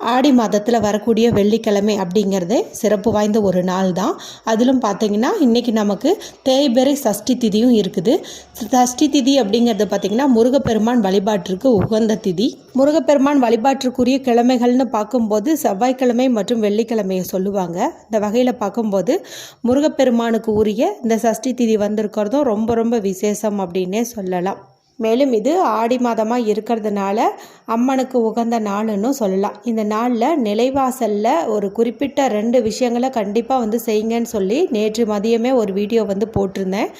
ஆடி மாதத்தில் வரக்கூடிய வெள்ளிக்கிழமை அப்படிங்கிறதே சிறப்பு வாய்ந்த ஒரு நாள் தான். அதிலும் பார்த்தீங்கன்னா இன்றைக்கி நமக்கு தேய்பெறை சஷ்டி திதியும் இருக்குது. சஷ்டி திதி அப்படிங்கிறது பார்த்திங்கன்னா முருகப்பெருமான் வழிபாட்டிற்கு உகந்த திதி. முருகப்பெருமான் வழிபாட்டிற்குரிய கிழமைகள்னு பார்க்கும்போது செவ்வாய்க்கிழமை மற்றும் வெள்ளிக்கிழமையை சொல்லுவாங்க. இந்த வகையில் பார்க்கும்போது முருகப்பெருமானுக்கு உரிய இந்த சஷ்டி திதி வந்திருக்கிறதும் ரொம்ப ரொம்ப விசேஷம் அப்படின்னே சொல்லலாம். மேலும் இது ஆடி மாதமாக இருக்கிறதுனால அம்மனுக்கு உகந்த நாளுன்னு சொல்லலாம். இந்த நாளில் நிலைவாசலில் ஒரு குறிப்பிட்ட ரெண்டு விஷயங்களை கண்டிப்பாக வந்து செய்யுங்கன்னு சொல்லி நேற்று மதியமே ஒரு வீடியோ வந்து போட்டிருந்தேன்.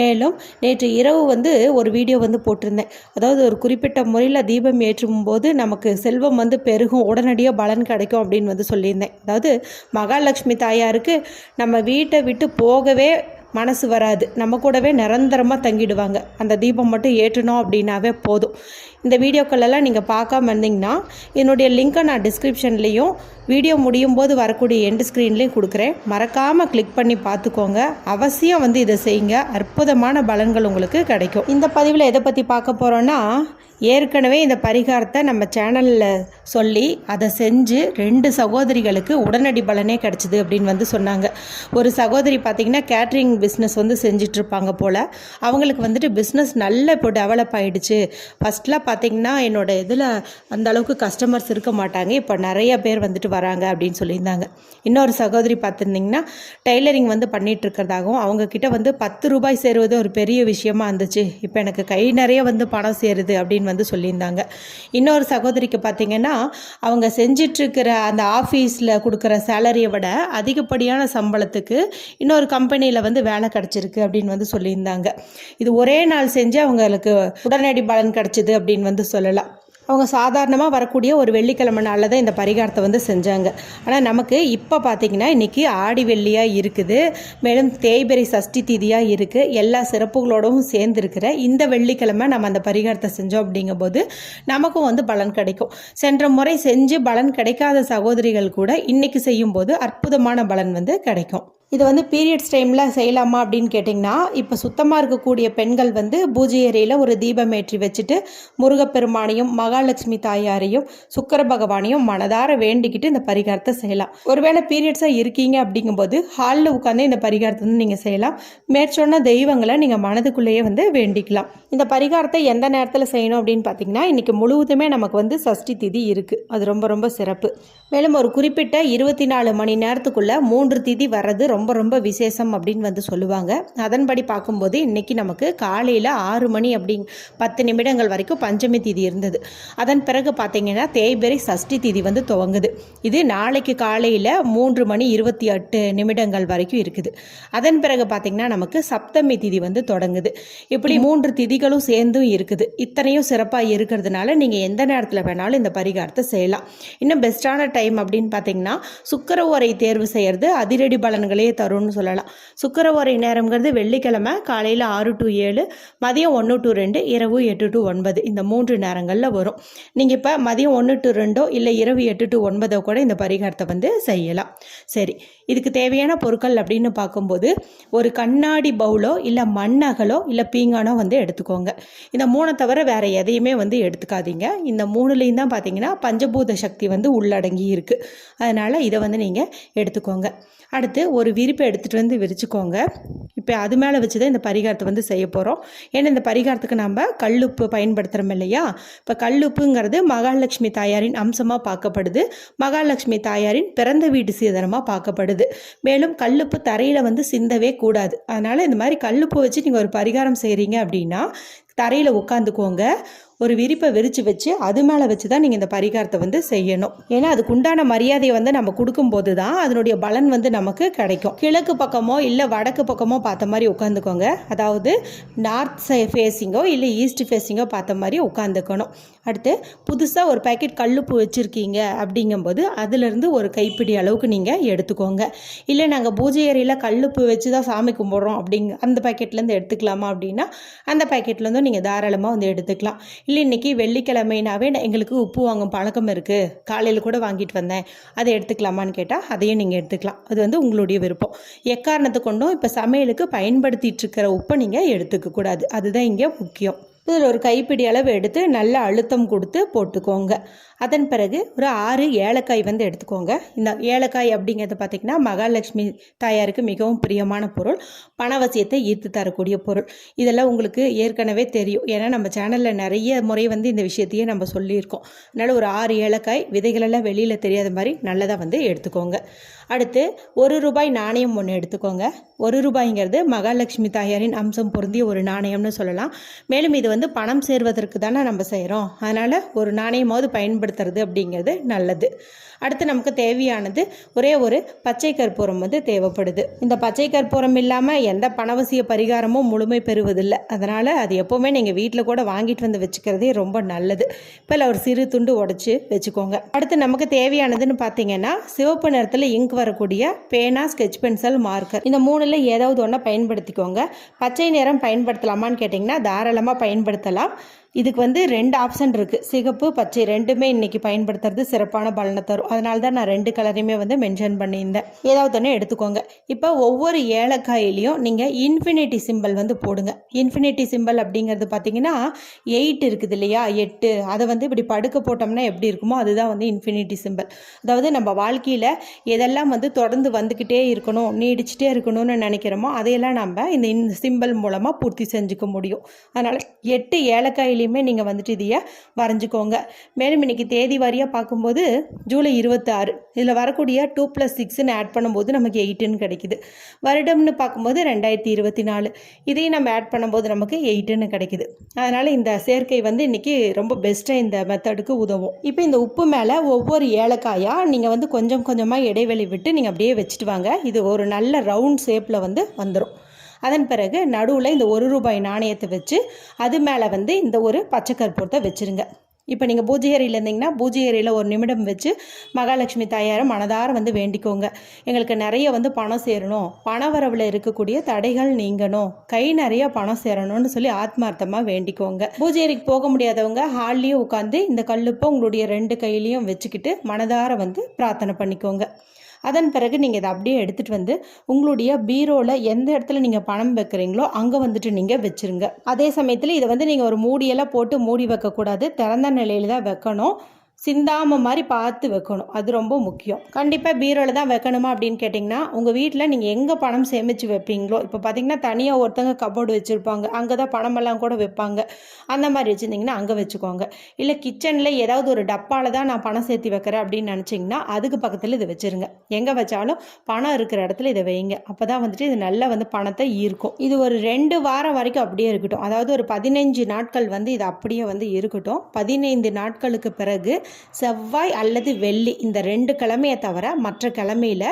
மேலும் நேற்று இரவு வந்து ஒரு வீடியோ வந்து போட்டிருந்தேன். அதாவது ஒரு குறிப்பிட்ட முறையில் தீபம் ஏற்றும் போது நமக்கு செல்வம் வந்து பெருகும் உடனடியாக பலன் கிடைக்கும் அப்படின்னு வந்து சொல்லியிருந்தேன். அதாவது மகாலட்சுமி தாயாருக்கு நம்ம வீட்டை விட்டு போகவே மனசு வராது. நம்ம கூடவே நிரந்தரமாக தங்கிடுவாங்க. அந்த தீபம் மட்டும் ஏற்றணும் அப்படின்னாவே போதும். இந்த வீடியோக்களெல்லாம் நீங்கள் பார்க்காம இருந்தீங்கன்னா என்னுடைய லிங்க்கை நான் டிஸ்கிரிப்ஷன்லேயும் வீடியோ முடியும் போது வரக்கூடிய எண்டு ஸ்க்ரீன்லேயும் கொடுக்குறேன். மறக்காமல் கிளிக் பண்ணி பார்த்துக்கோங்க. அவசியம் வந்து இதை செய்யுங்க. அற்புதமான பலன்கள் உங்களுக்கு கிடைக்கும். இந்த பதிவில் எதை பற்றி பார்க்க போகிறோன்னா ஏற்கனவே இந்த பரிகாரத்தை நம்ம சேனலில் சொல்லி அதை செஞ்சு ரெண்டு சகோதரிகளுக்கு உடனடி பலனே கிடச்சிது அப்படின்னு வந்து சொன்னாங்க. ஒரு சகோதரி பார்த்திங்கன்னா கேட்ரிங் பிஸ்னஸ் வந்து செஞ்சிட்ருப்பாங்க போல். அவங்களுக்கு வந்துட்டு பிஸ்னஸ் நல்ல இப்போ டெவலப் ஆகிடுச்சு ஃபஸ்ட்லாம் பார்த்திங்கன்னா என்னோட இதில் அந்த அளவுக்கு கஸ்டமர்ஸ் இருக்க மாட்டாங்க. இப்போ நிறைய பேர் வந்துட்டு வராங்க அப்படின்னு சொல்லியிருந்தாங்க. இன்னொரு சகோதரி பார்த்துருந்திங்கன்னா டெய்லரிங் வந்து பண்ணிகிட்ருக்கிறதாகவும் அவங்கக்கிட்ட வந்து பத்து ரூபாய் சேருவது ஒரு பெரிய விஷயமா இருந்துச்சு. இப்போ எனக்கு கை நிறைய வந்து பணம் சேருது அப்படின்னு வந்து சொல்லியிருந்தாங்க. இன்னொரு சகோதரிக்கு பார்த்தீங்கன்னா அவங்க செஞ்சிட்ருக்கிற அந்த ஆஃபீஸில் கொடுக்குற சேலரியை விட அதிகப்படியான சம்பளத்துக்கு இன்னொரு கம்பெனியில் வந்து வேலை கிடச்சிருக்கு அப்படின்னு வந்து சொல்லியிருந்தாங்க. இது ஒரே நாள் செஞ்சு அவங்களுக்கு உடனடி பலன் கிடச்சிது அப்படின்னு வந்து சொல்லலாம். அவங்க சாதாரணமாக வரக்கூடிய ஒரு வெள்ளிக்கிழமை நாளில் தான் இந்த பரிகாரத்தை வந்து செஞ்சாங்க. ஆனால் நமக்கு இப்போ பார்த்திங்கன்னா இன்றைக்கி ஆடி வெள்ளியாக இருக்குது. மேலும் தேய்பிறை சஷ்டி திதியாக இருக்குது எல்லா சிறப்புகளோடவும் சேர்ந்துருக்கிற இந்த வெள்ளிக்கிழமை நம்ம அந்த பரிகாரத்தை செஞ்சோம் அப்படிங்கும்போது நமக்கும் வந்து பலன் கிடைக்கும். சென்ற முறை செஞ்சு பலன் கிடைக்காத சகோதரிகள் கூட இன்றைக்கி செய்யும்போது அற்புதமான பலன் வந்து கிடைக்கும். இது வந்து பீரியட்ஸ் டைமில் செய்யலாமா அப்படின்னு கேட்டிங்கன்னா இப்போ சுத்தமாக இருக்கக்கூடிய பெண்கள் வந்து பூஜை அறையில் ஒரு தீபம் ஏற்றி வச்சுட்டு முருகப்பெருமானையும் மகாலட்சுமி தாயாரையும் சுக்கர பகவானையும் மனதார வேண்டிக்கிட்டு இந்த பரிகாரத்தை செய்யலாம். ஒருவேளை பீரியட்ஸாக இருக்கீங்க அப்படிங்கும்போது ஹாலில் உட்காந்து இந்த பரிகாரத்தை வந்து நீங்கள் செய்யலாம். மேற்சொன்ன தெய்வங்களை நீங்கள் மனதுக்குள்ளேயே வந்து வேண்டிக்கலாம். இந்த பரிகாரத்தை எந்த நேரத்தில் செய்யணும் அப்படின்னு பார்த்தீங்கன்னா இன்றைக்கி முழுவதுமே நமக்கு வந்து சஷ்டி திதி இருக்குது அது ரொம்ப ரொம்ப சிறப்பு. மேலும் ஒரு குறிப்பிட்ட இருபத்தி நாலு மணி நேரத்துக்குள்ளே மூன்று திதி வர்றது ரொம்ப ரொம்ப ரொம்ப விசேஷம் அப்படின்னு வந்து சொல்லுவாங்க. அதன்படி பார்க்கும்போது இன்றைக்கி நமக்கு காலையில் ஆறு மணி அப்படி பத்து நிமிடங்கள் வரைக்கும் பஞ்சமி திதி இருந்தது. அதன் பிறகு பார்த்திங்கன்னா தேய்பிறை சஷ்டி திதி வந்து துவங்குது. இது நாளைக்கு காலையில் மூன்று மணி இருபத்தி எட்டு நிமிடங்கள் வரைக்கும் இருக்குது. அதன் பிறகு பார்த்திங்கன்னா நமக்கு சப்தமி திதி வந்து தொடங்குது. இப்படி மூன்று திதிகளும் சேர்ந்தும் இருக்குது. இத்தனையும் சிறப்பாக இருக்கிறதுனால நீங்கள் எந்த நேரத்தில் வேணாலும் இந்த பரிகாரத்தை செய்யலாம். இன்னும் பெஸ்ட்டான டைம் அப்படின்னு பார்த்தீங்கன்னா சுக்கர உரை தேர்வு செய்கிறது அதிரடி பலன்களே தரும்னு சொல்லலாம். சுக்கர நேரம்ங்கிறது வெள்ளிக்கிழமை காலையில் ஆறு டு ஏழு மதியம் ஒன்று டு ரெண்டு இரவு எட்டு டு ஒன்பது இந்த மூன்று நேரங்களில் வரும். நீங்கள் இப்போ மதியம் ஒன்று டு ரெண்டோ இல்லை இரவு எட்டு டு ஒன்பதோ கூட இந்த பரிகாரத்தை வந்து செய்யலாம். சரி இதுக்கு தேவையான பொருட்கள் அப்படின்னு பார்க்கும்போது ஒரு கண்ணாடி பவுலோ இல்லை மண்ணகலோ இல்லை பீங்கானோ வந்து எடுத்துக்கோங்க. இந்த மூணை தவிர வேறு எதையுமே வந்து எடுத்துக்காதீங்க. இந்த மூணுலேயும் தான் பார்த்தீங்கன்னா பஞ்சபூத சக்தி வந்து உள்ளடங்கி இருக்குது அதனால் இதை வந்து நீங்கள் எடுத்துக்கோங்க. அடுத்து ஒரு விரிப்பை எடுத்துகிட்டு வந்து விரிச்சுக்கோங்க. இப்போ அது மேலே வச்சு தான் இந்த பரிகாரத்தை வந்து செய்ய போகிறோம் ஏன்னா இந்த பரிகாரத்துக்கு நம்ம கல்லுப்பு பயன்படுத்துகிறோம் இல்லையா? இப்போ கல்லுப்புங்கிறது மகாலட்சுமி தாயாரின் அம்சமாக பார்க்கப்படுது. மகாலட்சுமி தாயாரின் பிறந்த வீட்டு சீதனமாக பார்க்கப்படுது. மேலும் கல்லுப்பு தரையில் வந்து சிந்தவே கூடாது. அதனால் இந்த மாதிரி கல்லுப்பு வச்சு நீங்கள் ஒரு பரிகாரம் செய்கிறீங்க அப்படின்னா தரையில் உட்காந்துக்கோங்க. ஒரு விரிப்பை விரித்து வச்சு அது மேலே வச்சு தான் நீங்கள் இந்த பரிகாரத்தை வந்து செய்யணும். ஏன்னா அதுக்கு உண்டான மரியாதையை வந்து நம்ம கொடுக்கும்போது தான் அதனுடைய பலன் வந்து நமக்கு கிடைக்கும். கிழக்கு பக்கமோ இல்லை வடக்கு பக்கமோ பார்த்த மாதிரி உட்காந்துக்கோங்க. அதாவது நார்த் சை ஃபேஸிங்கோ இல்லை ஈஸ்ட் ஃபேஸிங்கோ பார்த்த மாதிரி உட்காந்துக்கணும். அடுத்து புதுசாக ஒரு பேக்கெட் கல்லுப்பு வச்சுருக்கீங்க அப்படிங்கும்போது அதுலேருந்து ஒரு கைப்பிடி அளவுக்கு நீங்கள் எடுத்துக்கோங்க. இல்லை நாங்கள் பூஜை அறையில் கல்லுப்பு வச்சு தான் சாமி கும்பிட்றோம் அப்படிங்க அந்த பேக்கெட்லேருந்து எடுத்துக்கலாமா அப்படின்னா அந்த பேக்கெட்லேருந்தும் நீங்கள் தாராளமாக வந்து எடுத்துக்கலாம். இல்லை இன்றைக்கி வெள்ளிக்கிழமைனாவே நான் எங்களுக்கு உப்பு வாங்கும் பழக்கம் இருக்குது காலையில் கூட வாங்கிட்டு வந்தேன். அதை எடுத்துக்கலாமான்னு கேட்டால் அதையும் நீங்கள் எடுத்துக்கலாம். அது வந்து உங்களுடைய விருப்பம். எக்காரணத்தை கொண்டும் இப்போ சமையலுக்கு பயன்படுத்திகிட்டு இருக்கிற உப்பை நீங்கள் எடுத்துக்கக்கூடாது அதுதான் இங்கே முக்கியம். இதில் ஒரு கைப்பிடி அளவு எடுத்து நல்ல அழுத்தம் கொடுத்து போட்டுக்கோங்க. அதன் பிறகு ஒரு ஆறு ஏலக்காய் வந்து எடுத்துக்கோங்க. இந்த ஏலக்காய் அப்படிங்கிறது பார்த்திங்கன்னா மகாலட்சுமி தாயாருக்கு மிகவும் பிரியமான பொருள். பணவசியத்தை ஈர்த்து தரக்கூடிய பொருள். இதெல்லாம் உங்களுக்கு ஏற்கனவே தெரியும். ஏன்னா நம்ம சேனலில் நிறைய முறை வந்து இந்த விஷயத்தையே நம்ம சொல்லியிருக்கோம். அதனால் ஒரு ஆறு ஏலக்காய் விதைகளெல்லாம் வெளியில் தெரியாத மாதிரி நல்லதாக வந்து எடுத்துக்கோங்க. அடுத்து ஒரு ரூபாய் நாணயம் ஒன்று எடுத்துக்கோங்க. ஒரு ரூபாய்ங்கிறது மகாலட்சுமி தாயாரின் அம்சம் பொருந்திய ஒரு நாணயம்னு சொல்லலாம். மேலும் இது வந்து பணம் சேர்வதற்கு தானே நம்ம செய்கிறோம் அதனால் ஒரு நாணயமாவது பயன்படுத்துறது அப்படிங்கிறது நல்லது. அடுத்து நமக்கு தேவையானது ஒரே ஒரு பச்சை கற்பூரம் வந்து தேவைப்படுது. இந்த பச்சை கற்பூரம் இல்லாமல் எந்த பணவசிய பரிகாரமும் முழுமை பெறுவதில்லை. அதனால் அது எப்போவுமே நீங்கள் வீட்டில் கூட வாங்கிட்டு வந்து வச்சுக்கிறதே ரொம்ப நல்லது. இப்போ ஒரு சிறு துண்டு உடச்சி வச்சுக்கோங்க. அடுத்து நமக்கு தேவையானதுன்னு பார்த்தீங்கன்னா சிவப்பு நிறத்தில் இங்க் வரக்கூடிய பேனா ஸ்கெட்ச் பென்சில் மார்க்கர். இந்த மூணில் ஏதாவது ஒன்றை பயன்படுத்திக்கோங்க. பச்சை நிறம் பயன்படுத்தலாமான்னு கேட்டிங்கன்னா தாராளமாக பயன்படுத்தலாம். இதுக்கு வந்து ரெண்டு ஆப்ஷன் இருக்குது சிகப்பு பச்சை ரெண்டுமே இன்றைக்கி பயன்படுத்துறது சிறப்பான பலனை தரும். அதனால தான் நான் ரெண்டு கலரையுமே வந்து மென்ஷன் பண்ணியிருந்தேன். ஏதாவது ஒன்று எடுத்துக்கோங்க. இப்போ ஒவ்வொரு ஏலக்காயிலையும் நீங்கள் இன்ஃபினிட்டி சிம்பிள் வந்து போடுங்க. இன்ஃபினிட்டி சிம்பிள் அப்படிங்கிறது பார்த்தீங்கன்னா எயிட் இருக்குது இல்லையா? எட்டு. அதை வந்து இப்படி படுக்க போட்டோம்னா எப்படி இருக்குமோ அதுதான் வந்து இன்ஃபினிட்டி சிம்பிள் அதாவது நம்ம வாழ்க்கையில் எதெல்லாம் வந்து தொடர்ந்து வந்துக்கிட்டே இருக்கணும் நீடிச்சிட்டே இருக்கணும்னு நினைக்கிறோமோ அதையெல்லாம் நம்ம இந்த இன் சிம்பிள் மூலமாக பூர்த்தி செஞ்சுக்க முடியும். அதனால் எட்டு ஏலக்காயில் தேதியிலையுமே நீங்கள் வந்துட்டு இதையை வரைஞ்சிக்கோங்க. மேலும் இன்றைக்கி தேதி வாரியாக பார்க்கும்போது ஜூலை இருபத்தாறு. இதில் வரக்கூடிய டூ ப்ளஸ் சிக்ஸ்ன்னு ஆட் பண்ணும்போது நமக்கு எயிட்டுன்னு கிடைக்குது. வருடம்னு பார்க்கும்போது ரெண்டாயிரத்தி இருபத்தி நாலு. இதையும் நம்ம ஆட் பண்ணும்போது நமக்கு எயிட்டுன்னு கிடைக்குது. அதனால் இந்த சேர்க்கை வந்து இன்றைக்கி ரொம்ப பெஸ்ட்டாக இந்த மெத்தடுக்கு உதவும். இப்போ இந்த உப்பு மேலே ஒவ்வொரு ஏலக்காயாக நீங்கள் வந்து கொஞ்சம் கொஞ்சமாக இடைவெளி விட்டு நீங்கள் அப்படியே வச்சுட்டு வாங்க. இது ஒரு நல்ல ரவுண்ட் ஷேப்பில் வந்து வந்துடும் அதன் பிறகு நடுவில் இந்த ஒரு ரூபாய் நாணயத்தை வச்சு அது மேலே வந்து இந்த ஒரு பச்சை கற்பூரத்தை வச்சுருங்க. இப்போ நீங்கள் பூஜை அறையில் இருந்தீங்கன்னா பூஜை அறையில் ஒரு நிமிடம் வச்சு மகாலட்சுமி தாயாரை மனதார வந்து வேண்டிக்கோங்க. எங்களுக்கு நிறைய வந்து பணம் சேரணும். பண வரவில் இருக்கக்கூடிய தடைகள் நீங்கணும். கை நிறைய பணம் சேரணும்னு சொல்லி ஆத்மார்த்தமாக வேண்டிக்கோங்க. பூஜை அறைக்கு போக முடியாதவங்க ஹால்லேயும் உட்காந்து இந்த கல்லுப்பை உங்களுடைய ரெண்டு கையிலையும் வச்சுக்கிட்டு மனதார வந்து பிரார்த்தனை பண்ணிக்கோங்க. அதன் பிறகு நீங்கள் இதை அப்படியே எடுத்துகிட்டு வந்து உங்களுடைய பீரோவில் எந்த இடத்துல நீங்கள் பணம் வைக்கிறீங்களோ அங்கே வந்துட்டு நீங்கள் வச்சுருங்க. அதே சமயத்தில் இதை வந்து நீங்கள் ஒரு மூடியெல்லாம் போட்டு மூடி வைக்கக்கூடாது. திறந்த நிலையில் தான் வைக்கணும். சிந்தாமல் மாதிரி பார்த்து வைக்கணும். அது ரொம்ப முக்கியம். கண்டிப்பாக பீரோவில் தான் வைக்கணுமா அப்படின்னு கேட்டிங்கன்னா உங்கள் வீட்டில் நீங்கள் எங்கே பணம் சேமித்து வைப்பீங்களோ? இப்போ பார்த்தீங்கன்னா தனியாக ஒருத்தங்க கபோர்டு வச்சுருப்பாங்க. அங்கே தான் பணமெல்லாம் கூட வைப்பாங்க. அந்த மாதிரி வச்சுருந்தீங்கன்னா அங்கே வச்சுக்கோங்க. இல்லை கிச்சனில் ஏதாவது ஒரு டப்பாவில் தான் நான் பணம் சேர்த்து வைக்கிறேன் அப்படின்னு நினச்சிங்கன்னா அதுக்கு பக்கத்தில் இதை வச்சுருங்க. எங்கே வச்சாலும் பணம் இருக்கிற இடத்துல இதை வைங்க. அப்போ தான் வந்துட்டு இது நல்லா வந்து பணத்தை ஈர்க்கும். இது ஒரு ரெண்டு வாரம் வரைக்கும் அப்படியே இருக்கட்டும். அதாவது ஒரு பதினைஞ்சு நாட்கள் வந்து இது அப்படியே வந்து இருக்கட்டும். பதினைந்து நாட்களுக்கு பிறகு செவ்வாய் அல்லது வெள்ளி இந்த ரெண்டு கிழமையை தவிர மற்ற கிழமையில்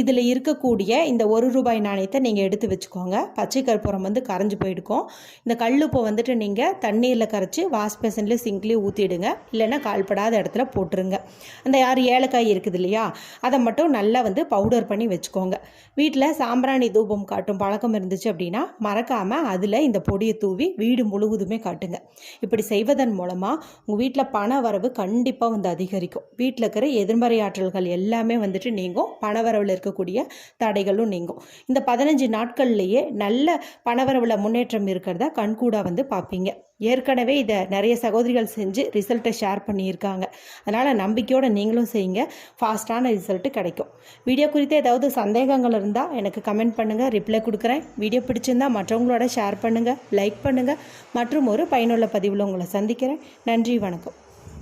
இதில் இருக்கக்கூடிய இந்த ஒரு ரூபாய் நாணயத்தை நீங்கள் எடுத்து வச்சுக்கோங்க. பச்சை கற்பூரம் வந்து கரைஞ்சி போயிடுக்கும். இந்த கல்லுப்பை வந்துட்டு நீங்கள் தண்ணீரில் கரைச்சி வாஷ் பேசன்லேயே சிங்க்லேயும் ஊற்றிடுங்க இல்லைன்னா கால்படாத இடத்துல போட்டுருங்க. அந்த யார் ஏலக்காய் இருக்குது இல்லையா? அதை மட்டும் நல்லா வந்து பவுடர் பண்ணி வச்சுக்கோங்க. வீட்டில் சாம்பிராணி தூபம் காட்டும் பழக்கம் இருந்துச்சு அப்படின்னா மறக்காமல் அதில் இந்த பொடியை தூவி வீடு முழுவதுமே காட்டுங்க. இப்படி செய்வதன் மூலமாக உங்கள் வீட்டில் பண வரவு கண்டிப்பாக கண்டிப்பாக வந்து அதிகரிக்கும். வீட்டில் இருக்கிற எதிர்மறை ஆற்றல்கள் எல்லாமே வந்துட்டு நீங்கும். பணவரவில் இருக்கக்கூடிய தடைகளும் நீங்கும். இந்த பதினஞ்சு நாட்கள்லேயே நல்ல பணவரவில் முன்னேற்றம் இருக்கிறத கண்கூடாக வந்து பார்ப்பீங்க. ஏற்கனவே இதை நிறைய சகோதரிகள் செஞ்சு ரிசல்ட்டை ஷேர் பண்ணியிருக்காங்க. அதனால் நம்பிக்கையோடு நீங்களும் செய்யுங்க. ஃபாஸ்ட்டான ரிசல்ட்டு கிடைக்கும். வீடியோ குறித்து ஏதாவது சந்தேகங்கள் இருந்தால் எனக்கு கமெண்ட் பண்ணுங்கள் ரிப்ளை கொடுக்குறேன். வீடியோ பிடிச்சிருந்தா மற்றவங்களோட ஷேர் பண்ணுங்கள் லைக் பண்ணுங்கள் மற்றும் ஒரு பயனுள்ள பதிவில் உங்களை சந்திக்கிறேன். நன்றி வணக்கம்.